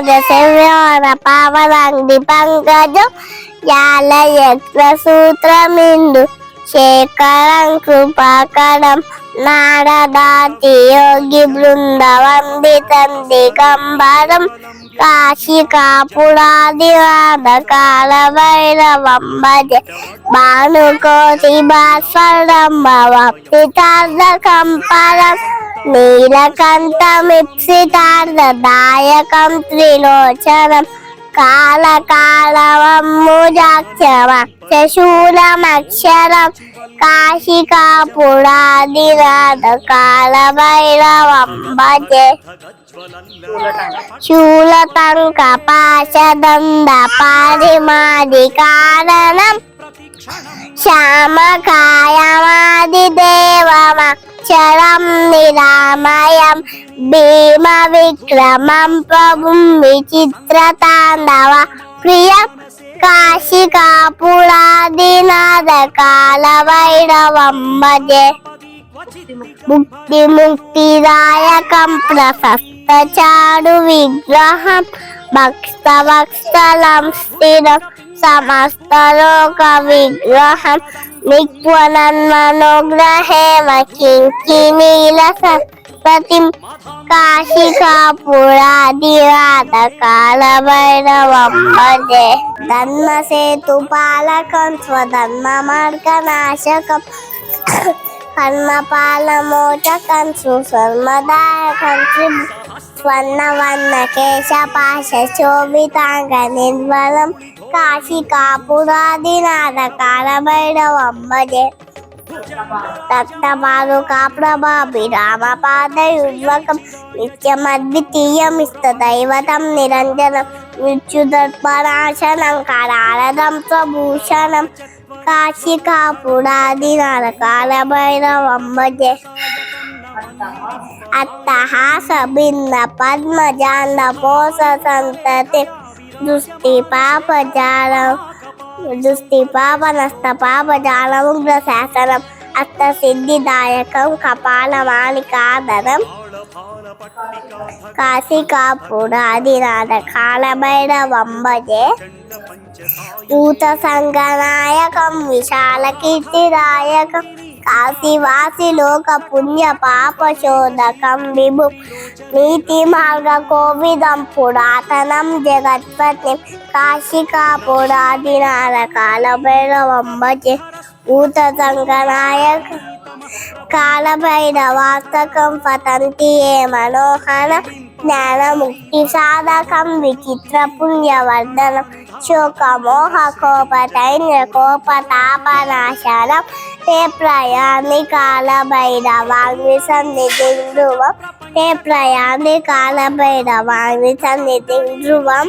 ದಿವ್ಯ ಪಾವನಂಗಿ ಪಂಕಜ ಜಾಲಯತ್ನ ಸೂತ್ರಮಿಂದು ಶೇಖರಂ ಕೃಪಾಕರಂ ನಾರದಾತಿ ಯೋಗಿ ಬೃಂದವಂದಿತಂ ದಿಗಂಬರಂ കാശികാപുരാതിരാധ കാലഭൈരവം ഭജ ഭാനുകോശി ഭാസ്വരം ഭവം പിതാർദ്ധകം പരം భవప్తితార్థ కంపరం నీలకంఠమిప్సితార్థ దాయకం త్రిలోచనం కాళకాళవమ్ముజాక్షరమక్షరమక్షరం కాశికాపురాదినాథ నిరామయం భీమ విక్రమం ప్రభుం విచిత్రతాండవ ప్రియం కాశికాపురాదినాథ కాళభైరవం భజే ముక్తి ముక్తిదాయకం ప్రశస్త చాడు విగ్రహం భక్త భక్తలం స్థిరం సమస్త లోక విగ్రహం నిక్వనన్మనోగ్రహేమ కింకినీల సత్పతిం కాశికాపురాదిరాధ కాళభైరవం భజే ధర్మ సేతు పాలకం స్వధర్మ మార్గనాశకం కర్మపాలమోచకం సుసర్మదాయకం స్వర్ణ వర్ణ కేశ పాశ శోభితాంగ నిర్మలం కాశికాపురాదినాథ కాలభైరవం భజే రక్తపాదుకా ప్రభావి రామపాదయుజ్వకం నిత్యమద్వితీయమిస్త దైవతం నిరంజనం మృత్యుదర్పనాశనం కరారదం స్వభూషణం. కాశికాపురాదినాథ కాలభైరవం భజే అట్టహాస భిన్న పద్మజాల పోస సంతతి. దృష్టి పాప జాలం దృష్టి పాప నష్ట పాప జాలం శాసనం అత్త సిద్ధిదాయకం కపాలమాలికాదనం కాశికాపురాదినాథ కాలభైరవం భజే భూత సంగనాయకం విశాల కీర్తిదాయకం. కాశీవాసి లోక పుణ్య పాప శోధకం విభు. నీతి మార్గ కోవిదం పురాతనం జగత్పతి. కాశికా కాశికాపురాదినాథ కాలభైరవం భైరవంబచే ఊత సంగనాయక కాలభైరవాస్తకం పతంతి ఏ మనోహర. జ్ఞానముక్తి సాధకం విచిత్ర పుణ్యవర్ధనం శోకమోహ కోప కోపతాపనాశనం. హే ప్రయాణి కాల భైరవాంగ్ని సన్నిధి ధ్రువం. హే ప్రయాణి కాల భైరవాణి సన్నిధి ధ్రువం.